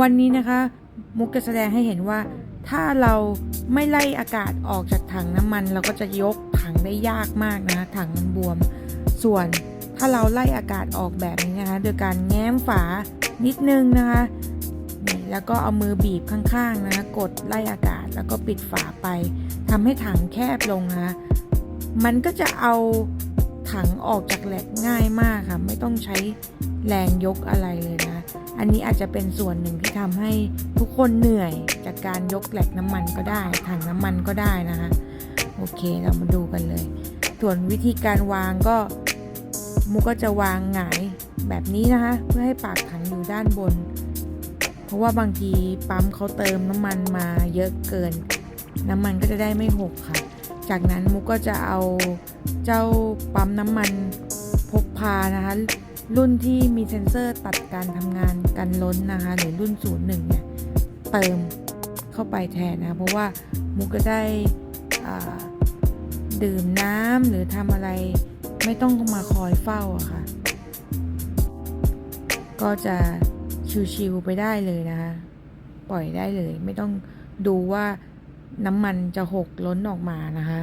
วันนี้นะคะ มุกจะแสดงให้เห็นว่า ถ้าเราไม่ไล่อากาศออกจากถังน้ำมัน เราก็จะยกถังได้ยากมากนะถังมันบวม ส่วนถ้าเราไล่อากาศออกแบบนี้นะคะ โดยการแง้มฝานิดนึงนะคะนี่แล้วก็เอามือบีบข้างๆนะะกดไล่อากาศแล้วก็ปิดฝาไปทำให้ถังแคบลงนะคะมันก็จะเอา ถังออกจากแหลกง่ายมากค่ะ ไม่ต้องใช้แรงยกอะไรเลยนะ อันนี้อาจจะเป็นส่วนหนึ่งที่ทำให้ทุกคนเหนื่อยจากการยกแหลกน้ำมันก็ได้ ถังน้ำมันก็ได้นะคะ โอเคเรามาดูกันเลย ส่วนวิธีการวางก็มุกก็จะวางหงายแบบนี้นะคะ เพื่อให้ปากถังอยู่ด้านบน เพราะว่าบางทีปั๊มเขาเติมน้ำมันมาเยอะเกิน น้ำมันก็จะได้ไม่หกค่ะ จากนั้นมุกก็จะเอาเจ้าปั๊มน้ำมันพกพานะคะรุ่นที่มีเซ็นเซอร์ตัดการทำงานกันล้นนะคะหรือรุ่น 01 เนี่ย เติมเข้าไปแทนนะ เพราะว่ามุกก็ได้ดื่มน้ำหรือทำอะไรไม่ต้องมาคอยเฝ้าอะค่ะ ก็จะชิวๆไปได้เลยนะคะ ปล่อยได้เลย ไม่ต้องดูว่า น้ำมันจะหกล้นออกมานะคะ